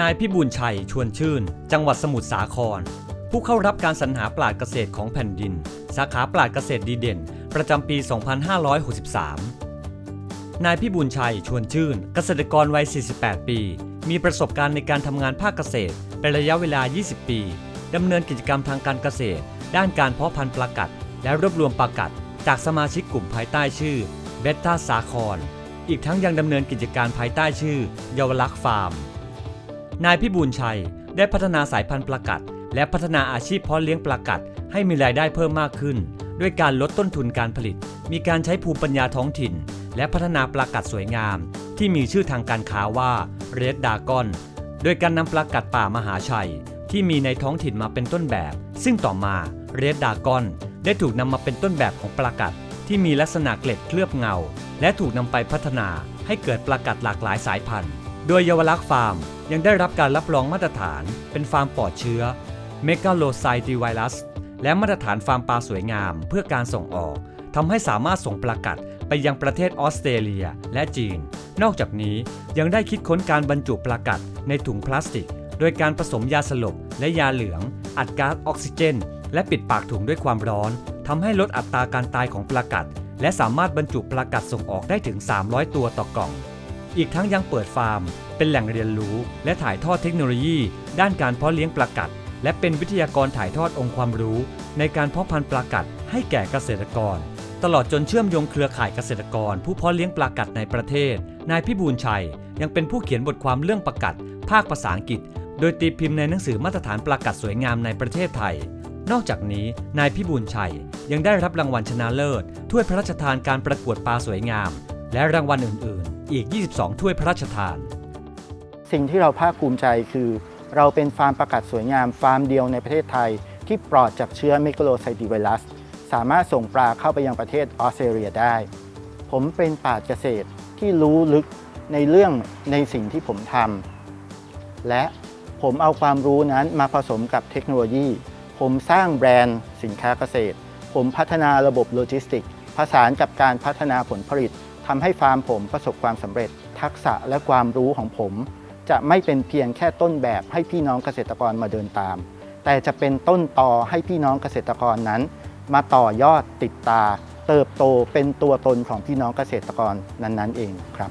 นายพิบูลชัยชวนชื่น จังหวัดสมุทรสาคร ผู้เข้ารับการสรรหาปราดเกษตรของแผ่นดิน สาขาปราดเกษตรดีเด่น ประจำปี 2563 นายพิบูลชัยชวนชื่น เกษตรกรวัย 48 ปี มีประสบการณ์ในการทำงานภาคเกษตร เป็นระยะเวลา 20 ปีดำเนินกิจกรรมทางการเกษตร ด้านการเพาะพันธุ์ปลากัด และรวบรวมปลากัด จากสมาชิกกลุ่มภายใต้ชื่อเบตตาสาคร อีกทั้งยังดำเนินกิจการภายใต้ชื่อเยาวลักษณ์ฟาร์ม นายพิบูลชัย ได้พัฒนาสายพันธุ์ปลากัด และพัฒนาอาชีพเพาะเลี้ยงปลากัด ให้มีรายได้เพิ่มมากขึ้น ด้วยการลดต้นทุนการผลิต มีการใช้ภูมิปัญญาท้องถิ่น และพัฒนาปลากัดสวยงาม ที่มีชื่อทางการค้าว่าเรดดากอนโดยการนำปลากัดป่ามหาชัย ที่มีในท้องถิ่นมาเป็นต้นแบบ ซึ่งต่อมาเรดดากอนได้ถูกนำมาเป็นต้นแบบของปลากัด ที่มีลักษณะเกล็ดเคลือบเงา และถูกนำไปพัฒนาให้เกิดปลากัดหลากหลายสายพันธุ์ โดยเยาวลักษณ์ฟาร์ม ยังได้รับการรับรองมาตรฐาน เป็นฟาร์มปลอดเชื้อ m e g a l o c y t i v i r u s และมาตรฐานฟาร์มปลาสวยงามเพื่อการส่งออกทำให้สามารถส่งปลากัดไปยังประเทศออสเตรเลียและจีน นอกจากนี้ยังได้คิดค้นการบรรจุปลากัดในถุงพลาสติก โดยการผสมยาสลบและยาเหลือง อัดก๊าซออกซิเจน และปิดปากถุงด้วยความร้อนทำให้ลดอัตราการตายของปลากัด และสามารถบรรจุปลากัดส่งออกได้ถึง 300 ตัวต่อกล่อง อีกทั้งยังเปิดฟาร์ม เป็นแหล่งเรียนรู้ และถ่ายทอดเทคโนโลยี ด้านการเพาะเลี้ยงปลากัด และเป็นวิทยากรถ่ายทอดองค์ความรู้ ในการเพาะพันธุ์ปลากัดให้แก่เกษตรกร ตลอดจนเชื่อมโยงเครือข่ายเกษตรกร ผู้เพาะเลี้ยงปลากัดในประเทศ นายพิบูลชัย ยังเป็นผู้เขียนบทความเรื่องปลากัด ภาคภาษาอังกฤษ โดยตีพิมพ์ในหนังสือมาตรฐานปลากัดสวยงามในประเทศไทย นอกจากนี้ นายพิบูลชัย ยังได้รับรางวัลชนะเลิศถ้วยพระราชทานการประกวดปลาสวยงาม และรางวัลอื่น ๆ อีก 22 ถ้วยพระราชทาน สิ่งที่เราภาคภูมิใจคือ เราเป็นฟาร์มประกาศสวยงามฟาร์มเดียวในประเทศไทย ที่ปลอดจากเชื้อเมกโลไซติไวรัส สามารถส่งปลาเข้าไปยังประเทศออสเตรเลียได้ ผมเป็นปราเกษตรที่รู้ลึกในเรื่องในสิ่งที่ผมทำและผมเอาความรู้นั้นมาผสมกับเทคโนโลยี ผมสร้างแบรนด์สินค้าเกษตร ผมพัฒนาระบบโลจิสติกส์ผสานกับการพัฒนาผลผลิต ทำให้ฟาร์มผมประสบความสำเร็จ ทักษะและความรู้ของผม จะไม่เป็นเพียงแค่ต้นแบบให้พี่น้องเกษตรกรมาเดินตาม แต่จะเป็นต้นต่อให้พี่น้องเกษตรกรนั้น มาต่อยอดติดตา เติบโตเป็นตัวตนของพี่น้องเกษตรกรนั้นๆ เองครับ